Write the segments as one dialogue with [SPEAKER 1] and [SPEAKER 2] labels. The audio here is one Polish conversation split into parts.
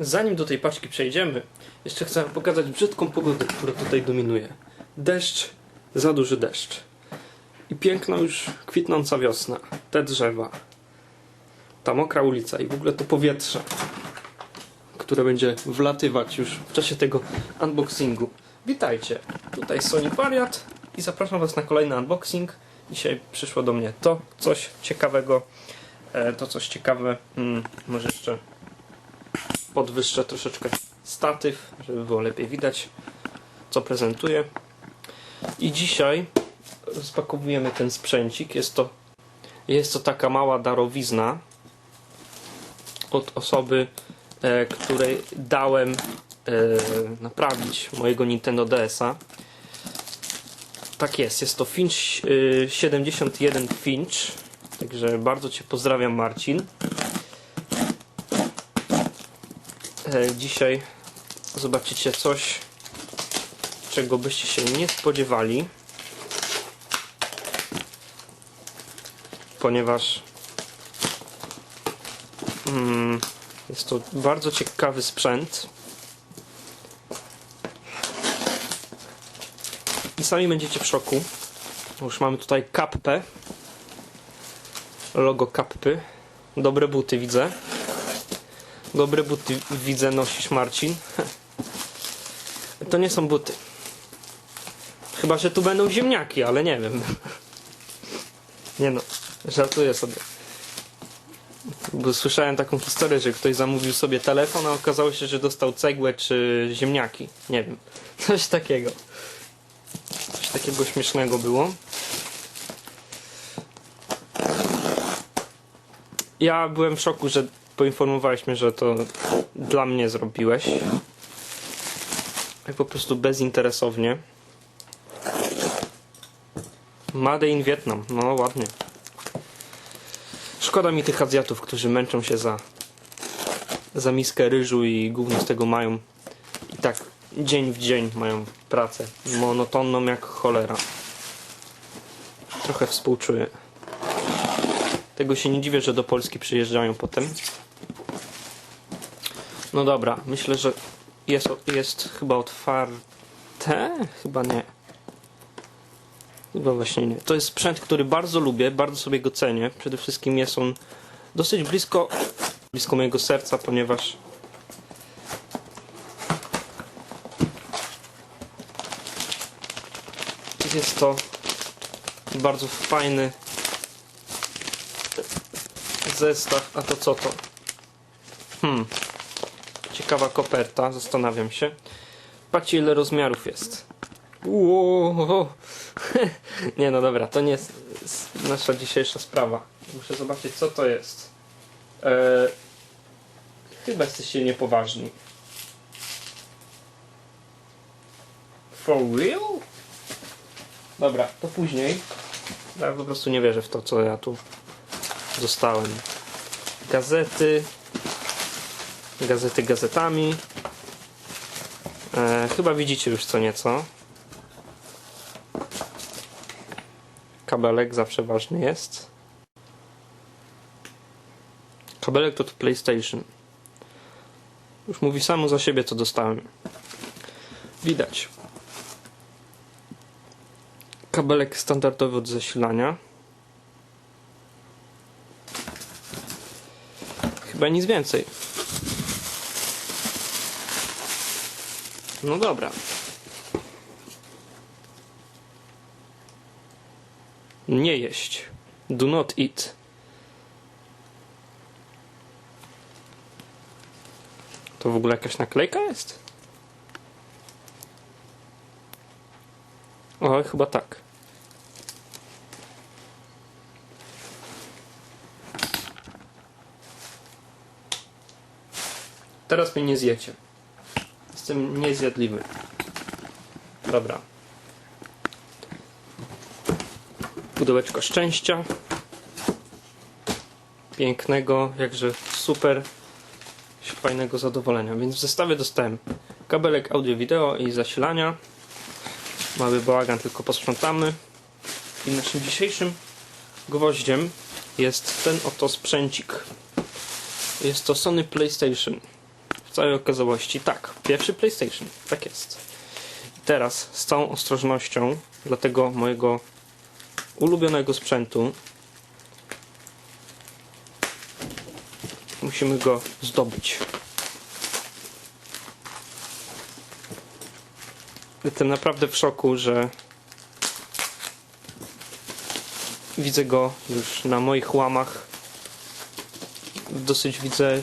[SPEAKER 1] Zanim do tej paczki przejdziemy, jeszcze chcę pokazać brzydką pogodę, która tutaj dominuje. Deszcz, za duży deszcz. I piękna już kwitnąca wiosna. Te drzewa. Ta mokra ulica i w ogóle to powietrze, które będzie wlatywać już w czasie tego unboxingu. Witajcie, tutaj Sonic Wariat i zapraszam was na kolejny unboxing. Dzisiaj przyszło do mnie to coś ciekawego. E, to coś ciekawe, mm, może jeszcze podwyższę troszeczkę statyw, żeby było lepiej widać, co prezentuję. I dzisiaj rozpakowujemy ten sprzęcik. Jest to, jest to taka mała darowizna od osoby, e, której dałem e, naprawić mojego Nintendo DS-a. Tak jest, jest to Finch e, 71 Finch. Także bardzo Cię pozdrawiam, Marcin. E, Dzisiaj zobaczycie coś, czego byście się nie spodziewali. Ponieważ mm, jest to bardzo ciekawy sprzęt. I sami będziecie w szoku. Już mamy tutaj kappę. Logo kappy. Dobre buty widzę. Dobre buty widzę nosisz Marcin. To nie są buty. Chyba, że tu będą ziemniaki, ale nie wiem. Nie no, żartuję sobie. Bo słyszałem taką historię, że ktoś zamówił sobie telefon, a okazało się, że dostał cegłę czy ziemniaki. Nie wiem. Coś takiego. Coś takiego śmiesznego było. Ja byłem w szoku, że poinformowałeś mnie, że to dla mnie zrobiłeś. Tak po prostu bezinteresownie. Made in Vietnam. No ładnie. Szkoda mi tych Azjatów, którzy męczą się za za miskę ryżu i głównie z tego mają i tak dzień w dzień mają pracę monotonną jak cholera. Trochę współczuję. Tego się nie dziwię, że do Polski przyjeżdżają potem. No dobra, myślę, że jest, jest chyba otwarte? Chyba nie. Chyba właśnie nie. To jest sprzęt, który bardzo lubię, bardzo sobie go cenię. Przede wszystkim jest on dosyć blisko, blisko mojego serca, ponieważ jest to bardzo fajny zestaw. A to co to? Hmm. Ciekawa koperta, zastanawiam się. Patrzcie ile rozmiarów jest. Wow. Nie no dobra, to nie jest nasza dzisiejsza sprawa. Muszę zobaczyć co to jest. Eee, chyba jesteście niepoważni. For real? Dobra, to później. Ja po prostu nie wierzę w to, co ja tu dostałem. Gazety. Gazety gazetami. E, chyba widzicie już co nieco. Kabelek zawsze ważny jest. Kabelek to, to PlayStation. Już mówi samo za siebie, co dostałem. Widać. Kabelek standardowy od zasilania. Chyba nic więcej. No dobra. Nie jeść. Do not eat. To w ogóle jakaś naklejka jest? O, chyba tak. Teraz mnie nie zjecie. Jestem niezjadliwy. Dobra. Pudełeczko szczęścia. Pięknego, jakże super fajnego zadowolenia. Więc w zestawie dostałem kabelek audio-wideo i zasilania. Mały bałagan, tylko posprzątamy. I naszym dzisiejszym gwoździem jest ten oto sprzęcik. Jest to Sony PlayStation. Całej okazałości tak, pierwszy PlayStation, tak jest. Teraz z całą ostrożnością dla tego mojego ulubionego sprzętu musimy go zdobyć. Jestem naprawdę w szoku, że widzę go już na moich łamach. Dosyć widzę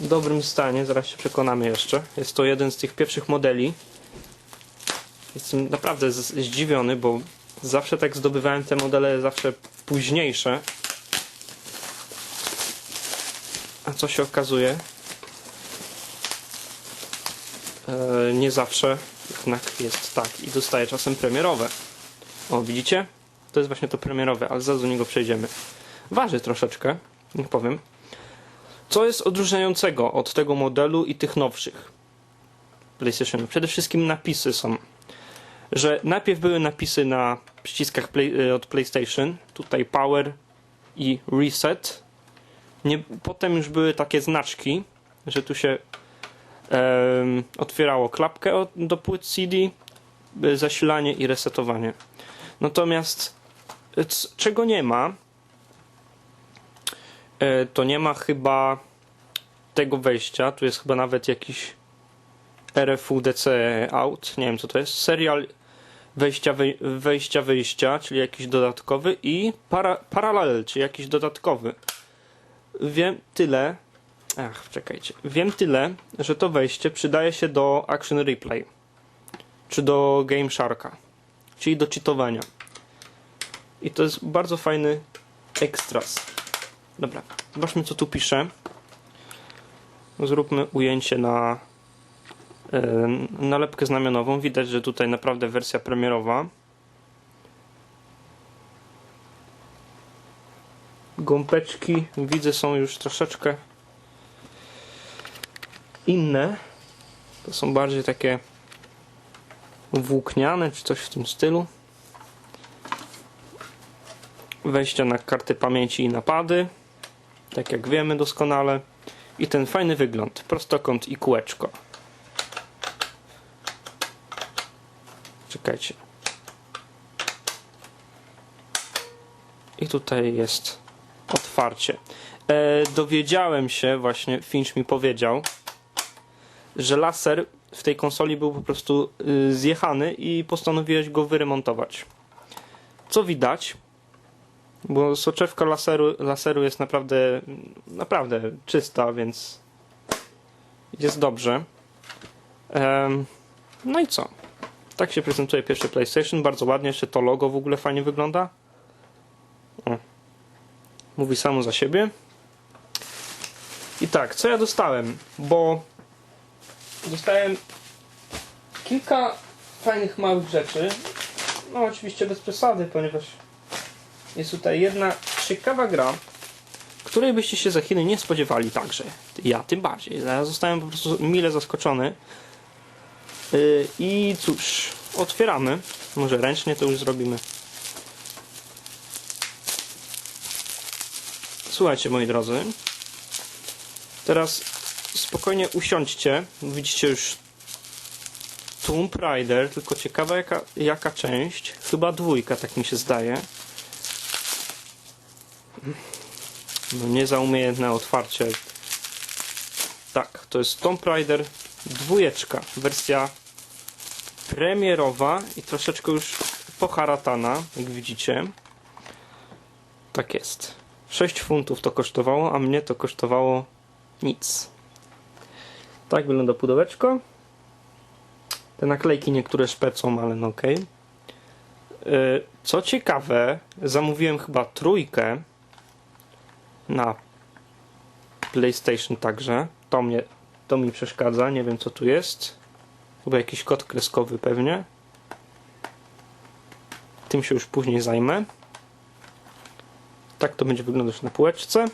[SPEAKER 1] dobrym stanie, zaraz się przekonamy jeszcze. Jest to jeden z tych pierwszych modeli. Jestem naprawdę zdziwiony, bo zawsze tak zdobywałem te modele zawsze późniejsze. A co się okazuje? E, nie zawsze jednak jest tak i dostaję czasem premierowe. O, widzicie? To jest właśnie to premierowe, ale zaraz do niego przejdziemy. Waży troszeczkę, nie powiem. Co jest odróżniającego od tego modelu i tych nowszych PlayStation? Przede wszystkim napisy są. Że najpierw były napisy na przyciskach play, y, od PlayStation, tutaj Power i Reset. Nie, potem już były takie znaczki, że tu się otwierało klapkę od, do płyt CD, y, zasilanie i resetowanie. Natomiast c- czego nie ma, e, to nie ma chyba tego wejścia. Tu jest chyba nawet jakiś RFUDC out. Nie wiem co to jest. Serial wejścia, wej, wejścia, wyjścia, czyli jakiś dodatkowy i para, paralel, czyli jakiś dodatkowy. Wiem tyle. Ach, czekajcie. Wiem tyle, że to wejście przydaje się do Action Replay. Czy do Game Sharka. Czyli do cheatowania. I to jest bardzo fajny ekstras. Dobra, zobaczmy co tu pisze. Zróbmy ujęcie na nalepkę znamionową. Widać, że tutaj naprawdę wersja premierowa. Gąbeczki widzę są już troszeczkę inne. To są bardziej takie włókniane czy coś w tym stylu. Wejścia na karty pamięci i napady. Tak jak wiemy doskonale. I ten fajny wygląd. Prostokąt i kółeczko. Czekajcie. I tutaj jest otwarcie. E, dowiedziałem się, właśnie Finch mi powiedział, że laser w tej konsoli był po prostu y, zjechany i postanowiłeś go wyremontować. Co widać, bo soczewka laseru, laseru jest naprawdę, naprawdę czysta, więc jest dobrze. Em, no i co? Tak się prezentuje pierwszy PlayStation, bardzo ładnie, jeszcze to logo w ogóle fajnie wygląda. O. Mówi samo za siebie. I tak, co ja dostałem? Bo dostałem kilka fajnych małych rzeczy. No oczywiście bez przesady, ponieważ jest tutaj jedna ciekawa gra, której byście się za chwilę nie spodziewali także. Ja tym bardziej. Ja zostałem po prostu mile zaskoczony. Yy, I cóż, otwieramy. Może ręcznie to już zrobimy. Słuchajcie, moi drodzy. Teraz spokojnie usiądźcie. Widzicie już Tomb Raider, tylko ciekawa jaka, jaka część. Chyba dwójka, tak mi się zdaje. No nie za umiejętne otwarcie. Tak, to jest Tomb Raider dwójeczka. Wersja premierowa i troszeczkę już poharatana, jak widzicie. Tak jest. 6 funtów to kosztowało, a mnie to kosztowało nic. Tak wygląda pudełeczko. Te naklejki niektóre szpecą, ale no okej. Yy, Co ciekawe, zamówiłem chyba trójkę na PlayStation także. To mnie, to mi przeszkadza, nie wiem co tu jest. Chyba jakiś kod kreskowy pewnie. Tym się już później zajmę. Tak to będzie wyglądać na półeczce.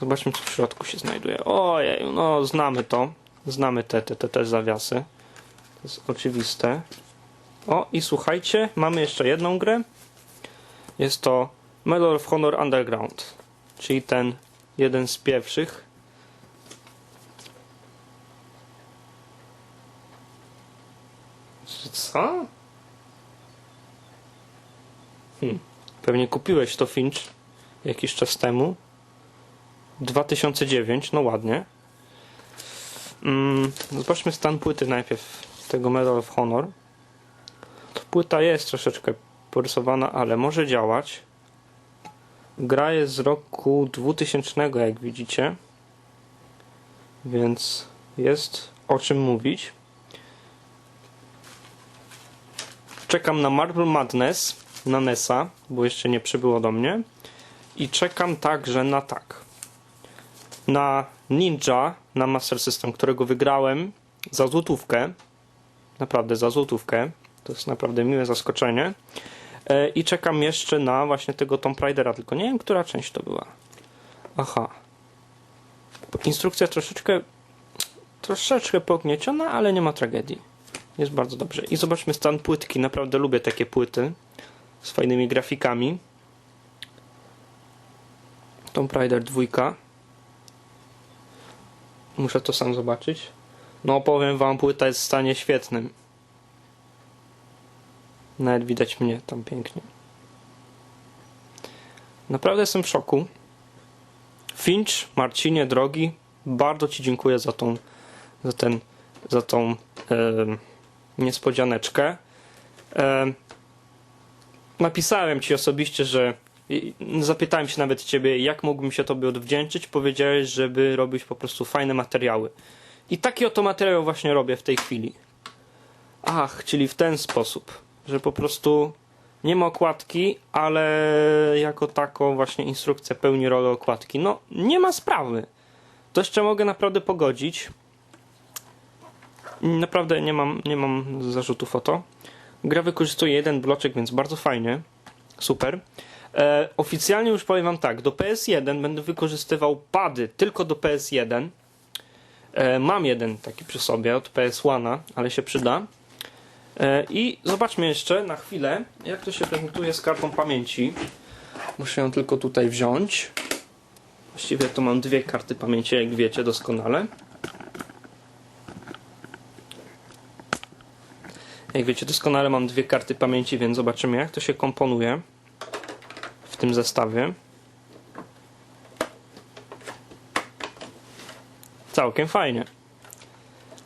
[SPEAKER 1] Zobaczmy co w środku się znajduje. Ojej, no znamy to. Znamy te, te, te, te zawiasy. To jest oczywiste. O i słuchajcie, mamy jeszcze jedną grę. Jest to Medal of Honor Underground czyli ten jeden z pierwszych. Co? Hmm. Pewnie kupiłeś to Finch jakiś czas temu. 2009, no ładnie. Mm, zobaczmy stan płyty najpierw tego Medal of Honor. Płyta jest troszeczkę porysowana, ale może działać. Gra jest z roku 2000, jak widzicie. Więc jest o czym mówić. Czekam na Marble Madness na NESa, bo jeszcze nie przybyło do mnie. I czekam także na tak. Na Ninja na Master System, którego wygrałem za złotówkę. Naprawdę za złotówkę. To jest naprawdę miłe zaskoczenie. E, I czekam jeszcze na właśnie tego Tomb Raidera, tylko nie wiem, która część to była. Aha. Instrukcja troszeczkę troszeczkę pognieciona, ale nie ma tragedii. Jest bardzo dobrze. I zobaczmy stan płytki. Naprawdę lubię takie płyty z fajnymi grafikami. Tomb Raider 2. Muszę to sam zobaczyć. No powiem wam, płyta jest w stanie świetnym. Nawet widać mnie tam pięknie. Naprawdę jestem w szoku. Finch, Marcinie, drogi, bardzo Ci dziękuję za tą, za ten, za tą e, niespodzianeczkę. E, napisałem Ci osobiście, że zapytałem się nawet Ciebie, jak mógłbym się Tobie odwdzięczyć. Powiedziałeś, żeby robić po prostu fajne materiały. I taki oto materiał właśnie robię w tej chwili. Ach, czyli w ten sposób, że po prostu nie ma okładki, ale jako taką właśnie instrukcja pełni rolę okładki. No, nie ma sprawy. To jeszcze mogę naprawdę pogodzić. Naprawdę nie mam, nie mam zarzutów o to. Gra wykorzystuje jeden bloczek, więc bardzo fajnie. Super. E, oficjalnie już powiem wam tak, do PS1 będę wykorzystywał pady tylko do PS1. E, mam jeden taki przy sobie od PS1, ale się przyda. E, I zobaczmy jeszcze na chwilę, jak to się prezentuje z kartą pamięci. Muszę ją tylko tutaj wziąć. Właściwie to mam dwie karty pamięci, jak wiecie doskonale. Jak wiecie doskonale mam dwie karty pamięci, więc zobaczymy jak to się komponuje w tym zestawie. Całkiem fajnie.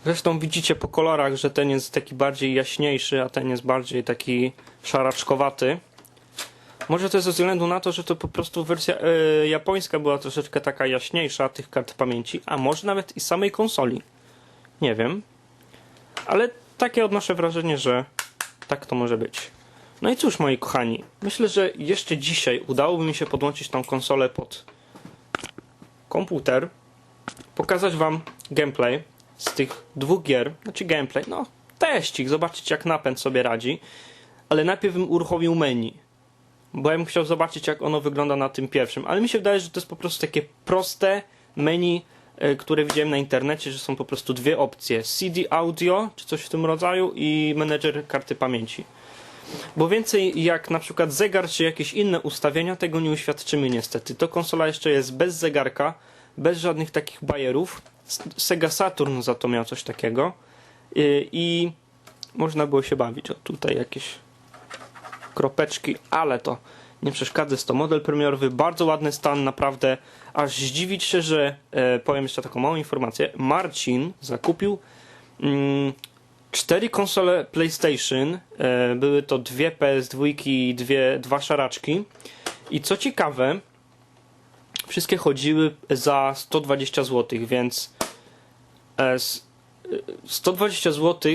[SPEAKER 1] Zresztą widzicie po kolorach, że ten jest taki bardziej jaśniejszy, a ten jest bardziej taki szaraczkowaty. Może to jest ze względu na to, że to po prostu wersja y, japońska była troszeczkę taka jaśniejsza tych kart pamięci, a może nawet i samej konsoli. Nie wiem. Ale takie odnoszę wrażenie, że tak to może być. No i cóż, moi kochani, myślę, że jeszcze dzisiaj udałoby mi się podłączyć tą konsolę pod komputer, pokazać wam gameplay z tych dwóch gier, znaczy gameplay, no teścik, zobaczyć jak napęd sobie radzi, ale najpierw bym uruchomił menu, bo ja bym chciał zobaczyć jak ono wygląda na tym pierwszym, ale mi się wydaje, że to jest po prostu takie proste menu, e, które widziałem na internecie, że są po prostu dwie opcje, CD audio, czy coś w tym rodzaju i menedżer karty pamięci. Bo więcej jak na przykład zegar czy jakieś inne ustawienia, tego nie uświadczymy niestety. To konsola jeszcze jest bez zegarka, bez żadnych takich bajerów. Sega Saturn za to miał coś takiego. I, i można było się bawić. O, tutaj jakieś kropeczki, ale to nie przeszkadza. Jest to model premierowy, bardzo ładny stan, naprawdę. Aż zdziwić się, że e, powiem jeszcze taką małą informację. Marcin zakupił mm, cztery konsole PlayStation. E, były to dwie PS2 i dwie, dwa szaraczki. I co ciekawe, wszystkie chodziły za 120 zł, więc 120 zł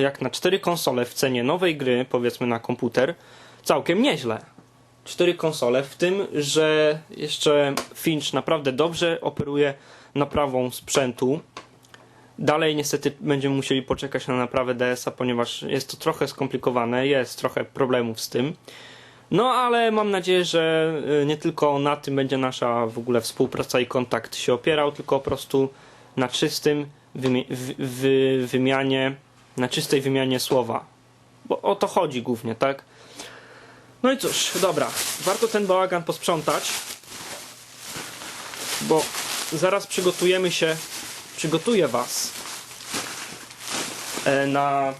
[SPEAKER 1] jak na cztery konsole w cenie nowej gry, powiedzmy na komputer, całkiem nieźle. Cztery konsole, w tym, że jeszcze Finch naprawdę dobrze operuje naprawą sprzętu. Dalej niestety będziemy musieli poczekać na naprawę DS-a, ponieważ jest to trochę skomplikowane, jest trochę problemów z tym. No ale mam nadzieję, że nie tylko na tym będzie nasza w ogóle współpraca i kontakt się opierał, tylko po prostu na czystym wymi wy wymianie, na czystej wymianie słowa. Bo o to chodzi głównie, tak? No i cóż, dobra, warto ten bałagan posprzątać, bo zaraz przygotujemy się, przygotuję Was e, na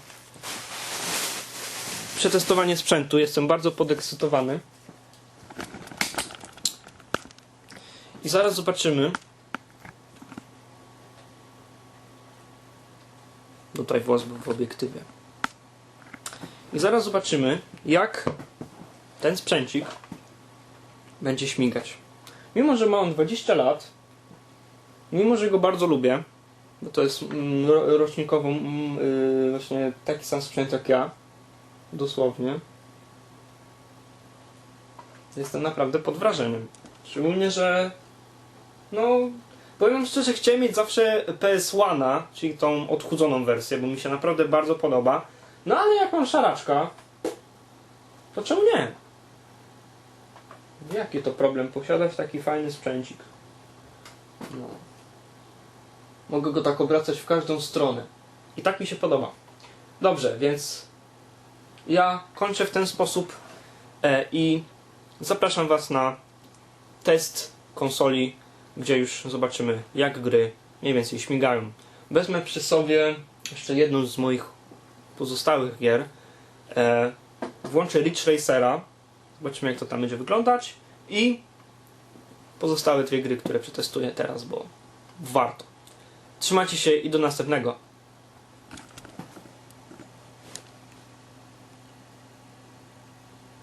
[SPEAKER 1] przetestowanie sprzętu. Jestem bardzo podekscytowany. I zaraz zobaczymy. Tutaj w obiektywie. I zaraz zobaczymy, jak ten sprzęcik będzie śmigać. Mimo, że ma on 20 lat, mimo, że go bardzo lubię, bo to jest mm, ro- rocznikowo mm, yy, właśnie taki sam sprzęt jak ja, dosłownie, jestem naprawdę pod wrażeniem. Szczególnie, że no, powiem szczerze, chciałem mieć zawsze PS1, czyli tą odchudzoną wersję, bo mi się naprawdę bardzo podoba. No ale jak mam szaraczka, to czemu nie? Jaki to problem posiadać taki fajny sprzęcik? No. Mogę go tak obracać w każdą stronę. I tak mi się podoba. Dobrze, więc ja kończę w ten sposób e, i zapraszam Was na test konsoli, gdzie już zobaczymy jak gry mniej więcej śmigają. Wezmę przy sobie jeszcze jedną z moich pozostałych gier. E, włączę Ridge Racera. Zobaczymy jak to tam będzie wyglądać. I pozostałe dwie gry, które przetestuję teraz, bo warto. Trzymajcie się i do następnego.